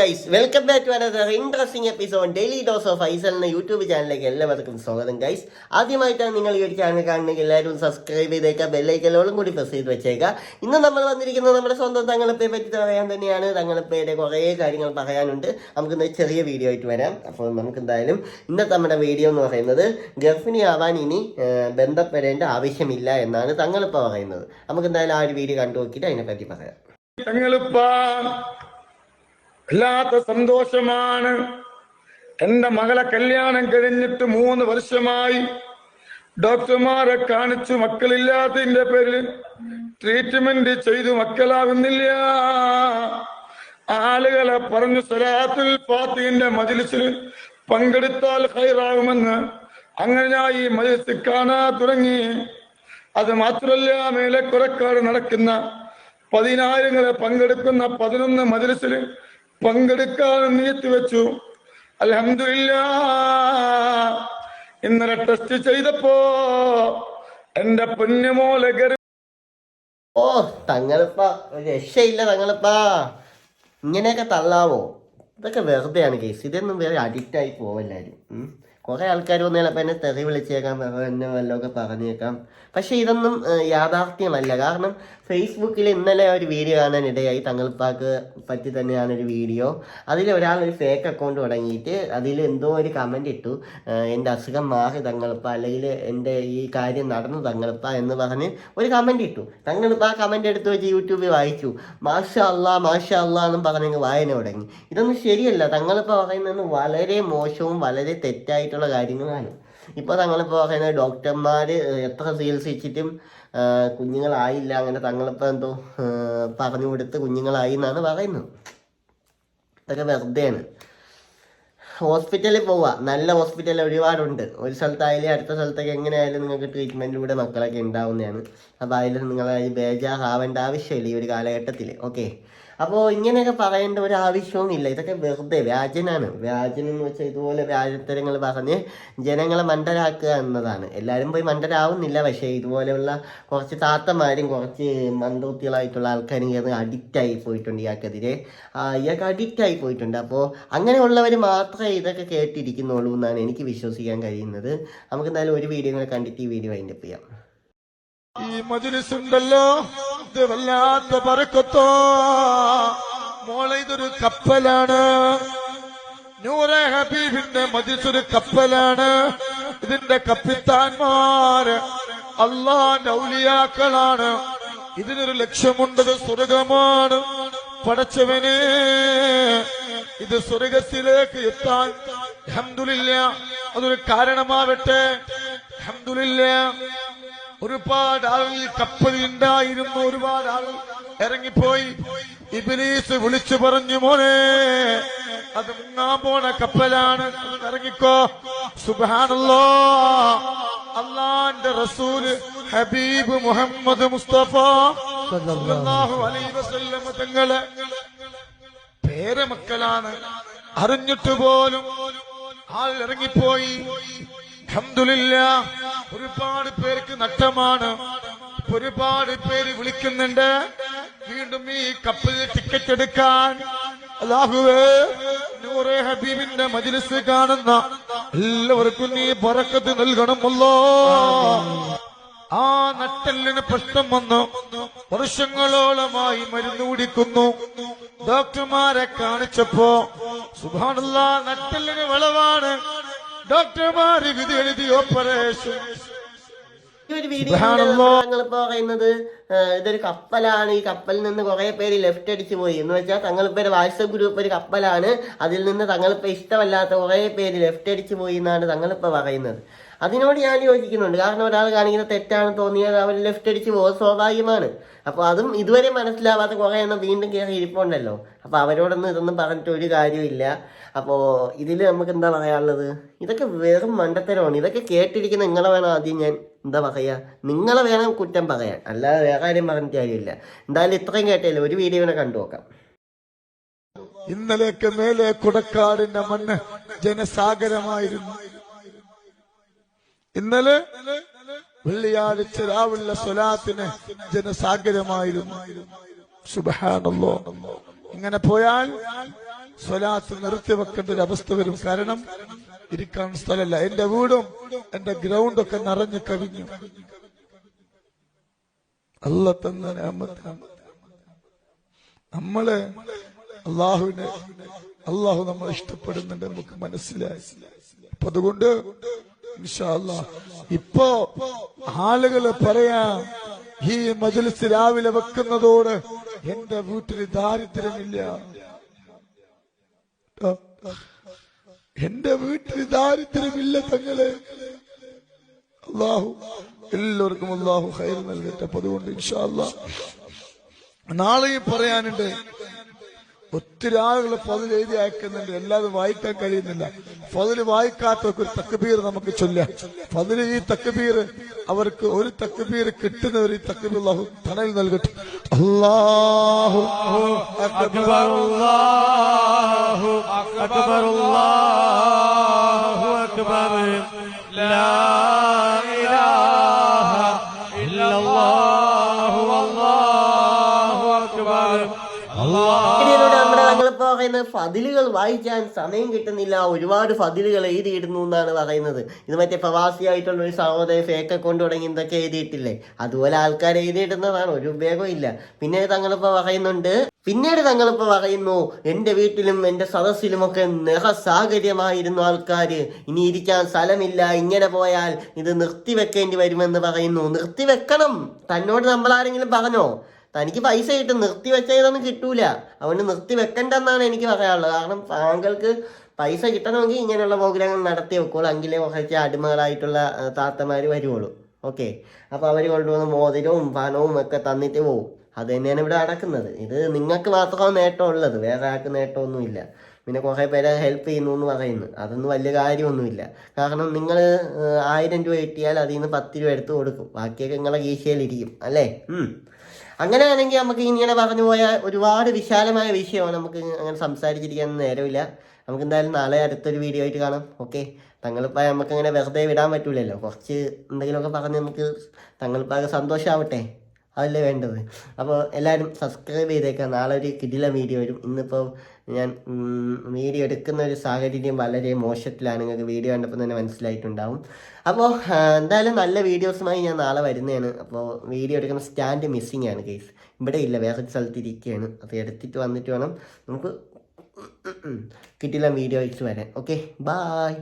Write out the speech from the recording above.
Guys welcome back to another interesting episode daily dose of ഐസൽ എന്ന YouTube ചാനലിലേക്ക് എല്ലാവർക്കും സ്വാഗതം ഗൈസ് ആദ്യമായിട്ടാണ് നിങ്ങൾ ഈ ഒരു ചാനൽ കാണുന്നെങ്കിൽ എല്ലാവരും സബ്സ്ക്രൈബ് ചെയ്തേക്കുക ബെല്ലൈക്കലോളും കൂടി പ്രസ് ചെയ്ത് വെച്ചേക്കുക. ഇന്ന് നമ്മൾ വന്നിരിക്കുന്നത് നമ്മുടെ സ്വന്തം തങ്ങളപ്പയെ പറ്റി പറയാൻ തന്നെയാണ്. തങ്ങളപ്പയുടെ കുറേ കാര്യങ്ങൾ പറയാനുണ്ട്. നമുക്ക് ചെറിയ വീഡിയോ ആയിട്ട് വരാം. അപ്പോൾ നമുക്ക് എന്തായാലും ഇന്നത്തെ നമ്മുടെ വീഡിയോ എന്ന് പറയുന്നത് ഗർഭിണി ആവാൻ ഇനി ബന്ധപ്പെടേണ്ട ആവശ്യമില്ല എന്നാണ് തങ്ങളിപ്പ പറയുന്നത്. നമുക്ക് എന്തായാലും ആ ഒരു വീഡിയോ കണ്ടു നോക്കിയിട്ട് അതിനെപ്പറ്റി പറയാം. വല്ലാത്ത സന്തോഷമാണ്. എന്റെ മകളെ കല്യാണം കഴിഞ്ഞിട്ട് മൂന്ന് വർഷമായി. ഡോക്ടർമാരെ കാണിച്ചു മക്കളില്ലാത്തതിന്റെ പേരിൽ ട്രീറ്റ്മെന്റ് ചെയ്തു മക്കളാകുന്നില്ല ആളുകളെ പറഞ്ഞു സലാത്തുൽ ഫാത്തിന്റെ മജിലിസിൽ പങ്കെടുത്താൽ ഹൈറാകുമെന്ന് അങ്ങനെ ഞാൻ ഈ മജിലിസ് കാണാൻ തുടങ്ങി. അത് മാത്രമല്ല മേലെ കുറക്കാട് നടക്കുന്ന പതിനായിരങ്ങളെ പങ്കെടുക്കുന്ന പതിനൊന്ന് മദ്രസിൽ പങ്കെടുക്കാൻ നീട്ടി വെച്ചു. അലഹമില്ല ഇന്നലെ ടെസ്റ്റ് ചെയ്തപ്പോ എന്റെ പൊന്നുമോലെ ഓ തങ്ങളിപ്പ രക്ഷയില്ല തങ്ങളിപ്പാ. ഇങ്ങനെയൊക്കെ തള്ളാവോ? ഇതൊക്കെ വെറുതെയാണ് കേസ് ഇതൊന്നും വേറെ അഡിക്റ്റ് ആയി പോവല്ലാരും കുറേ ആൾക്കാർ വന്ന് ചിലപ്പോൾ എന്നെ തെറി വിളിച്ചേക്കാം എന്നെ വല്ലതൊക്കെ പറഞ്ഞേക്കാം. പക്ഷെ ഇതൊന്നും യാഥാർത്ഥ്യമല്ല. കാരണം ഫേസ്ബുക്കിൽ ഇന്നലെ ഒരു വീഡിയോ കാണാൻ ഇടയായി തങ്ങൾപ്പാക്ക് പറ്റി തന്നെയാണ് ഒരു വീഡിയോ അതിൽ ഒരാൾ ഒരു ഫേക്ക് അക്കൗണ്ട് തുടങ്ങിയിട്ട് അതിൽ എന്തോ ഒരു കമന്റ് ഇട്ടു. എന്റെ അസുഖം മാറി തങ്ങൾപ്പ. അല്ലെങ്കിൽ എന്റെ ഈ കാര്യം നടന്നു തങ്ങൾപ്പ എന്ന് പറഞ്ഞ് ഒരു കമന്റ് ഇട്ടു. തങ്ങൾപ്പ ആ കമന്റ് എടുത്ത് വെച്ച് യൂട്യൂബിൽ വായിച്ചു. മാഷ അല്ല മാഷ അല്ല എന്നും പറഞ്ഞ് വായന തുടങ്ങി. ഇതൊന്നും ശരിയല്ല. തങ്ങൾപ്പ പറയുന്നത് വളരെ മോശവും വളരെ തെറ്റായിട്ടുള്ള കാര്യങ്ങളാണ്. ഇപ്പോൾ തങ്ങളിപ്പോൾ പറയുന്നത് ഡോക്ടർമാർ എത്ര ചികിത്സിച്ചിട്ടും കുഞ്ഞുങ്ങളായില്ല അങ്ങനെ തങ്ങളിപ്പോൾ എന്തോ പറഞ്ഞു കൊടുത്ത് കുഞ്ഞുങ്ങളായി എന്നാണ് പറയുന്നത്. ഇതൊക്കെ വെറുതെയാണ്. ഹോസ്പിറ്റലിൽ പോവുക നല്ല ഹോസ്പിറ്റൽ ഒരുപാടുണ്ട്. ഒരു സ്ഥലത്തായാലും അടുത്ത സ്ഥലത്തൊക്കെ എങ്ങനെയായാലും നിങ്ങൾക്ക് ട്രീറ്റ്മെന്റിലൂടെ മക്കളൊക്കെ ഉണ്ടാവുന്നതാണ്. അപ്പോൾ അതിൽ നിങ്ങൾ ബേജാറാവേണ്ട ആവശ്യമില്ല ഈ ഒരു കാലഘട്ടത്തിൽ. ഓക്കെ അപ്പോൾ ഇങ്ങനെയൊക്കെ പറയേണ്ട ഒരു ആവശ്യവും ഇല്ല. ഇതൊക്കെ വെറുതെ വ്യാജനാണ്. വ്യാജനം എന്ന് വെച്ചാൽ ഇതുപോലെ വ്യാജത്തരങ്ങൾ പറഞ്ഞ് ജനങ്ങളെ മണ്ടരാക്കുക എന്നതാണ്. എല്ലാവരും പോയി മണ്ടരാവുന്നില്ല. പക്ഷേ ഇതുപോലെയുള്ള കുറച്ച് താത്തമാരും കുറച്ച് മന്ദൂത്തികളായിട്ടുള്ള ആൾക്കാരും കയറി അഡിക്റ്റായി പോയിട്ടുണ്ട് ഇയാൾക്കെതിരെ ഇയാൾക്ക് അഡിക്റ്റായി പോയിട്ടുണ്ട്. അപ്പോൾ അങ്ങനെയുള്ളവർ മാത്രമേ ഇതൊക്കെ കേട്ടിരിക്കുന്നുള്ളൂ എന്നാണ് എനിക്ക് വിശ്വസിക്കാൻ കഴിയുന്നത്. നമുക്ക് എന്തായാലും ഒരു വീഡിയോ കൂടെ കണ്ടിട്ട് ഈ വീഡിയോ അതിന്റെ ചെയ്യാം. ഈ മജുരിസുണ്ടല്ലോ വല്ലാത്ത പറക്കത്തോ മോളെ ഇതൊരു കപ്പലാണ്. നൂറ ഹബീബിന്റെ മജിലിസ് ഒരു കപ്പലാണ്. ഇതിന്റെ കപ്പിത്താന്മാര് അള്ളാന്റെ ഔലിയാക്കളാണ്. ഇതിനൊരു ലക്ഷ്യമുണ്ടത് സ്വർഗമാണ് പടച്ചവനെ ഇത് സ്വർഗത്തിലേക്ക് എത്താൻ ഹംദുലില്ല അതൊരു കാരണമാവട്ടെ. ഹംദുലില്ല ഒരുപാട് ആളുകൾ കപ്പലിൽ ഉണ്ടായിരുന്നു. ഒരുപാട് ആളുകൾ ഇറങ്ങിപ്പോയി. ഇബിലീസ് വിളിച്ചു പറഞ്ഞു മോനെ അത് മുങ്ങാൻ പോണ കപ്പലാണ്. ഇറങ്ങിക്കോ. സുബാനല്ലോ അള്ളാന്റെ റസൂൽ ഹബീബ് മുഹമ്മദ് മുസ്തഫ അലൈഹി വസല്ലമ തങ്ങളെ പേരമക്കളാണ്. അറിഞ്ഞിട്ട് പോലും ആൾ ഇറങ്ങിപ്പോയി. ഹന്തുലില്ല ഒരുപാട് പേർക്ക് നഷ്ടമാണ്. ഒരുപാട് പേര് വിളിക്കുന്നുണ്ട്. വീണ്ടും ഈ കപ്പിൽ ടിക്കറ്റ് എടുക്കാൻ. അല്ലാഹുവേ നൂറെ ഹബീബിന്റെ മജിലിസ് കാണുന്ന എല്ലാവർക്കും നീ പറക്കത്ത് നൽകണമല്ലോ. ആ നട്ടെല്ലിന് പ്രശ്നം വന്നു. വർഷങ്ങളോളമായി മരുന്ന് കുടിക്കുന്നു. ഡോക്ടർമാരെ കാണിച്ചപ്പോ സുഭാനുള്ള നട്ടലിന് വിളവാണ്. ഡോക്ടർമാര് വിധി എഴുതി ഓപ്പറേഷൻ. ഒരു വീഡിയോ പറയുന്നത് ഇതൊരു കപ്പലാണ്. ഈ കപ്പലിൽ നിന്ന് കുറെ പേര് ലെഫ്റ്റ് അടിച്ചു പോയി. എന്ന് വെച്ചാൽ തങ്ങളിപ്പോ ഒരു വാട്സപ്പ് ഗ്രൂപ്പ് ഒരു കപ്പലാണ്. അതിൽ നിന്ന് തങ്ങളിപ്പോ ഇഷ്ടമല്ലാത്ത കുറെ പേര് ലെഫ്റ്റ് അടിച്ചു പോയി എന്നാണ് തങ്ങളിപ്പോ പറയുന്നത്. അതിനോട് ഞാൻ യോജിക്കുന്നുണ്ട്. കാരണം ഒരാൾ കാണിക്കുന്ന തെറ്റാണ് തോന്നിയാൽ അവർ ലെഫ്റ്റ് അടിച്ച് പോകുന്നത് സ്വാഭാവികമാണ്. അപ്പോൾ അതും ഇതുവരെ മനസ്സിലാവാത്ത കുറേ എണ്ണം വീണ്ടും കയറി ഇരിപ്പുണ്ടല്ലോ. അപ്പോൾ അവരോടൊന്നും ഇതൊന്നും പറഞ്ഞിട്ട് ഒരു കാര്യമില്ല അപ്പോൾ ഇതിൽ നമുക്ക് എന്താ പറയാനുള്ളത്? ഇതൊക്കെ വെറും മണ്ടത്തരമാണ്. ഇതൊക്കെ കേട്ടിരിക്കുന്ന നിങ്ങളെ വേണം ആദ്യം ഞാൻ എന്താ പറയുക നിങ്ങളെ വേണം കുറ്റം പറയാൻ. അല്ലാതെ വേറെ ആരും പറഞ്ഞിട്ട് കാര്യമില്ല. എന്തായാലും ഇത്രയും കേട്ടില്ല ഒരു വീഡിയോനെ കണ്ടു നോക്കാം. ഇന്നലേക്ക് മേലെ കുടക്കാടിന്റെ മണ്ണ് ജനസാഗരമായിരുന്നു. ഇന്നലെ വെള്ളിയാഴ്ച രാവിലെ സ്വലാത്തിന് ജനസാഗരമായിരുന്നു. സുബഹാനല്ലോ. ഇങ്ങനെ പോയാൽ സ്വലാത്ത് നിർത്തി വെക്കേണ്ട ഒരു അവസ്ഥ വരും. കാരണം ഇരിക്കാൻ സ്ഥലമല്ല. എന്റെ വീടും എന്റെ ഗ്രൗണ്ടും ഒക്കെ നിറഞ്ഞു കവിഞ്ഞു. അല്ല തന്ന നമ്മൾ അള്ളാഹുവിനെ അള്ളാഹു നമ്മളെ ഇഷ്ടപ്പെടുന്നുണ്ട് നമുക്ക് മനസ്സിലായി. അപ്പൊ അതുകൊണ്ട് ഇപ്പോ ആളുകൾ പറയാ ഈ മജലിസ് രാവിലെ വെക്കുന്നതോട് എന്റെ വീട്ടിൽ ദാരിദ്ര്യമില്ല. എന്റെ വീട്ടിൽ ദാരിദ്ര്യമില്ല തങ്ങൾ. അള്ളാഹു എല്ലാവർക്കും അള്ളാഹു ഹൈർ നൽകട്ടെ. അപ്പൊ അതുകൊണ്ട് ഇൻഷാല്ല നാളെയും പറയാനുണ്ട് ഒത്തിരി ആളുകൾ ഫതിൽ എഴുതി അയക്കുന്നുണ്ട്. എല്ലാതും വായിക്കാൻ കഴിയുന്നില്ല. ഫതിൽ വായിക്കാത്തവർക്ക് ഒരു തക്കബീർ നമുക്ക് ചൊല്ലാം ഫതിൽ ഈ തക്കബീർ അവർക്ക് ഒരു തക്കബീർ കിട്ടുന്നവർ ഈ തക്കബീർ അള്ളാഹു തണൽ നൽകട്ടെ. അള്ളാഹു അക്ബർ. അള്ളാഹു ഫതിലുകൾ വായിക്കാൻ സമയം കിട്ടുന്നില്ല. ഒരുപാട് ഫതിലുകൾ എഴുതിയിടുന്നു എന്നാണ് പറയുന്നത്. ഇത് മറ്റേ പ്രവാസിയായിട്ടുള്ള ഒരു സഹോദരൻ ഫേക്ക് അക്കൗണ്ട് തുടങ്ങി എന്തൊക്കെ എഴുതിയിട്ടില്ലേ? അതുപോലെ ആൾക്കാർ എഴുതിയിടുന്നതാണ് ഒരു ഉപയോഗം ഇല്ല. പിന്നെ തങ്ങളിപ്പോ പറയുന്നുണ്ട് പിന്നീട് തങ്ങളിപ്പോ പറയുന്നു എന്റെ വീട്ടിലും എന്റെ സദസ്സിലുമൊക്കെ നിറസാഹചര്യമായിരുന്നു ആൾക്കാർ ഇനി ഇരിക്കാൻ സ്ഥലമില്ല. ഇങ്ങനെ പോയാൽ ഇത് നിർത്തിവെക്കേണ്ടി വരുമെന്ന് പറയുന്നു. നിർത്തിവെക്കണം. തന്നോട് നമ്മളാരെങ്കിലും പറഞ്ഞോ? തനിക്ക് പൈസ കിട്ടും നിർത്തി വെച്ചതൊന്നും കിട്ടൂല. അതുകൊണ്ട് നിർത്തി വെക്കണ്ടെന്നാണ് എനിക്ക് പറയാനുള്ളത്. കാരണം താങ്കൾക്ക് പൈസ കിട്ടണമെങ്കിൽ ഇങ്ങനെയുള്ള പ്രോഗ്രാം നടത്തി വെക്കുള്ളൂ. എങ്കിലേ കുറച്ച് അടിമകളായിട്ടുള്ള താത്തമാർ വരുവുള്ളൂ. ഓക്കെ? അപ്പോൾ അവർ കൊണ്ടുവന്ന് മോതിരവും പണവും ഒക്കെ തന്നിട്ട് പോവും. അത് തന്നെയാണ് ഇവിടെ നടക്കുന്നത്. ഇത് നിങ്ങൾക്ക് മാത്രമാണ് നേട്ടം ഉള്ളത്. വേറെ ആൾക്ക് നേട്ടമൊന്നുമില്ല. പിന്നെ കുറേ പേരെ ഹെൽപ്പ് ചെയ്യുന്നു എന്ന് പറയുന്നു. അതൊന്നും വലിയ കാര്യമൊന്നുമില്ല. കാരണം നിങ്ങൾ ആയിരം രൂപ കിട്ടിയാൽ അതിൽ നിന്ന് പത്ത് രൂപ എടുത്ത് കൊടുക്കും. ബാക്കിയൊക്കെ നിങ്ങളെ കീശയിലിരിക്കും. അല്ലേ. അങ്ങനെയാണെങ്കിൽ നമുക്ക് ഇങ്ങനെ പറഞ്ഞു പോയ ഒരുപാട് വിശാലമായ വിഷയമാണ് നമുക്ക് അങ്ങനെ സംസാരിച്ചിരിക്കാൻ നേരമില്ല. നമുക്ക് എന്തായാലും നാളെ അടുത്തൊരു വീഡിയോ ആയിട്ട് കാണാം. ഓക്കെ തങ്ങളിപ്പോൾ നമുക്ക് അങ്ങനെ വെറുതെ വിടാൻ പറ്റൂലല്ലോ. കുറച്ച് എന്തെങ്കിലുമൊക്കെ പറഞ്ഞ് നമുക്ക് തങ്ങളിപ്പോൾ സന്തോഷമാവട്ടെ അതല്ലേ വേണ്ടത്? അപ്പോൾ എല്ലാവരും സബ്സ്ക്രൈബ് ചെയ്തേക്കാം. നാളെ ഒരു കിടില വീഡിയോ വരും. ഇന്നിപ്പോൾ ഞാൻ വീഡിയോ എടുക്കുന്ന ഒരു സാഹചര്യം വളരെ മോശത്തിലാണ്. നിങ്ങൾക്ക് വീഡിയോ കണ്ടപ്പോൾ തന്നെ മനസ്സിലായിട്ടുണ്ടാവും. അപ്പോൾ എന്തായാലും നല്ല വീഡിയോസുമായി ഞാൻ നാളെ വരുന്നതാണ്. അപ്പോൾ വീഡിയോ എടുക്കുന്ന സ്റ്റാൻഡ് മിസ്സിങ് ആണ് കേസ് ഇവിടെ ഇല്ല വേറെ സ്ഥലത്ത് ഇരിക്കുകയാണ് അത് എടുത്തിട്ട് വന്നിട്ട് വേണം നമുക്ക് കിട്ടില്ല വീഡിയോ അയച്ച് വരാൻ. Okay bye